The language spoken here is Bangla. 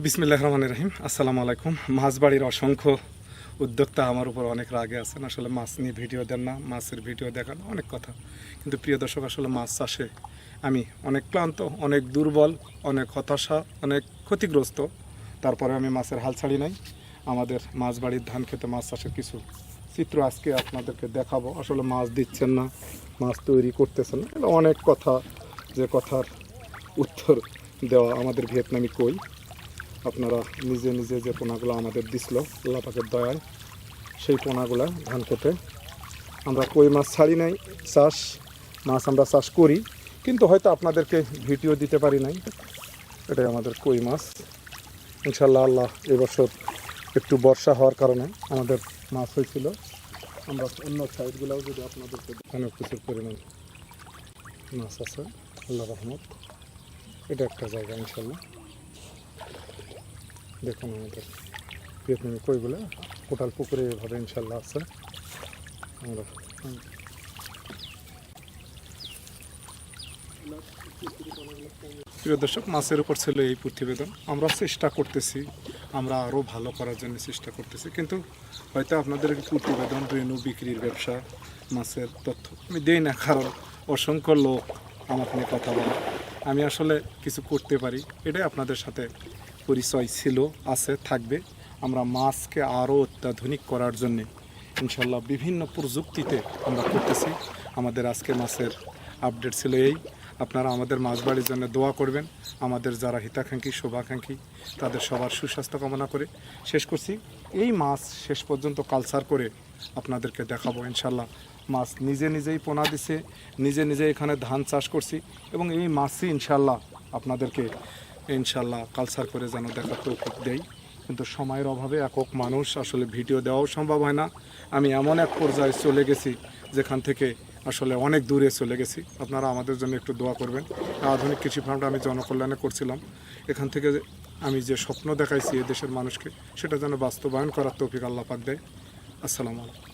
বিসমিল্লাহ রহমান রহিম। আসসালামু আলাইকুম। মাছ বাড়ির অসংখ্য উদ্যোক্তা আমার উপর অনেক রাগে আছেন। আসলে মাছ নিয়ে ভিডিও দেন না, মাছের ভিডিও দেখান, অনেক কথা। কিন্তু প্রিয় দর্শক, আসলে মাছ চাষে আমি অনেক ক্লান্ত, অনেক দুর্বল, অনেক হতাশা, অনেক ক্ষতিগ্রস্ত। তারপরে আমি মাছের হাল ছাড়ি নাই। আমাদের মাছ বাড়ির ধান খেতে মাছ চাষের কিছু চিত্র আজকে আপনাদেরকে দেখাবো। আসলে মাছ দিচ্ছেন না, মাছ তৈরি করতেছেন না। অনেক কথা, যে কথার উত্তর দেওয়া আমাদের ভিয়েতনামি কই। আপনারা নিজে নিজে যে পোনাগুলো আমাদের দিছিল, আল্লাহ পাকের দয়ায়, সেই পোনাগুলা ধান খেতে। আমরা কই মাছ ছাড়ি নাই, চাষ, মাছ আমরা চাষ করি, কিন্তু হয়তো আপনাদেরকে ভিডিও দিতে পারি নাই। এটাই আমাদের কই মাছ। ইনশাল্লাহ আল্লাহ এবছর একটু বর্ষা হওয়ার কারণে আমাদের মাছ হয়েছিল। আমরা অন্য সাইডগুলোও যদি আপনাদেরকে অনেক প্রচুর পরিমাণ মাছ আছে, আল্লাহ রহমত। এটা একটা জায়গা ইনশাল্লাহ দেখুন আমাদের ভিয়েতনামি কইগুলো কোটাল পুকুরে এভাবে ইনশাল্লাহ আছে। আমরা প্রিয় দর্শক, মাছের উপর ছিল এই প্রতিবেদন। আমরা চেষ্টা করতেছি, আমরা আরও ভালো করার জন্য চেষ্টা করতেছি। কিন্তু হয়তো আপনাদের প্রতিবেদন, রেণু বিক্রির ব্যবসা, মাছের তথ্য, আমি দিই না, কারণ অসংখ্য লোক আমার নিয়ে কথা বলে আমি আসলে কিছু করতে পারি, এটাই আপনাদের সাথে পরিচয় ছিল, আছে, থাকবে। আমরা মাছকে আরও অত্যাধুনিক করার জন্যে ইনশাল্লাহ বিভিন্ন প্রযুক্তিতে আমরা করতেছি। আমাদের আজকে মাছের আপডেট ছিল এই। আপনারা আমাদের মাছ বাড়ির জন্য দোয়া করবেন। আমাদের যারা হিতাকাঙ্ক্ষী, শোভাকাঙ্ক্ষী, তাদের সবার সুস্বাস্থ্য কামনা করে শেষ করছি। এই মাছ শেষ পর্যন্ত কালচার করে আপনাদেরকে দেখাবো ইনশাল্লাহ। মাছ নিজে নিজেই পোনা দিছে, নিজে নিজে এখানে ধান চাষ করছি এবং এই মাছই ইনশাল্লাহ আপনাদেরকে ইনশাল্লাহ কালচার করে যেন দেখার তৌফিক দেয় কিন্তু সময়ের অভাবে একক মানুষ আসলে ভিডিও দেওয়াও সম্ভব হয় না। আমি এমন এক পর্যায়ে চলে গেছি, যেখান থেকে আসলে অনেক দূরে চলে গেছি। আপনারা আমাদের জন্য একটু দোয়া করবেন। আধুনিক কৃষি ফার্মটা আমি জনকল্যাণে করছিলাম। এখান থেকে আমি যে স্বপ্ন দেখাইছি এ দেশের মানুষকে, সেটা যেন বাস্তবায়ন করার তৌফিক আল্লাহ পাক দেয়। আসসালামু আলাইকুম।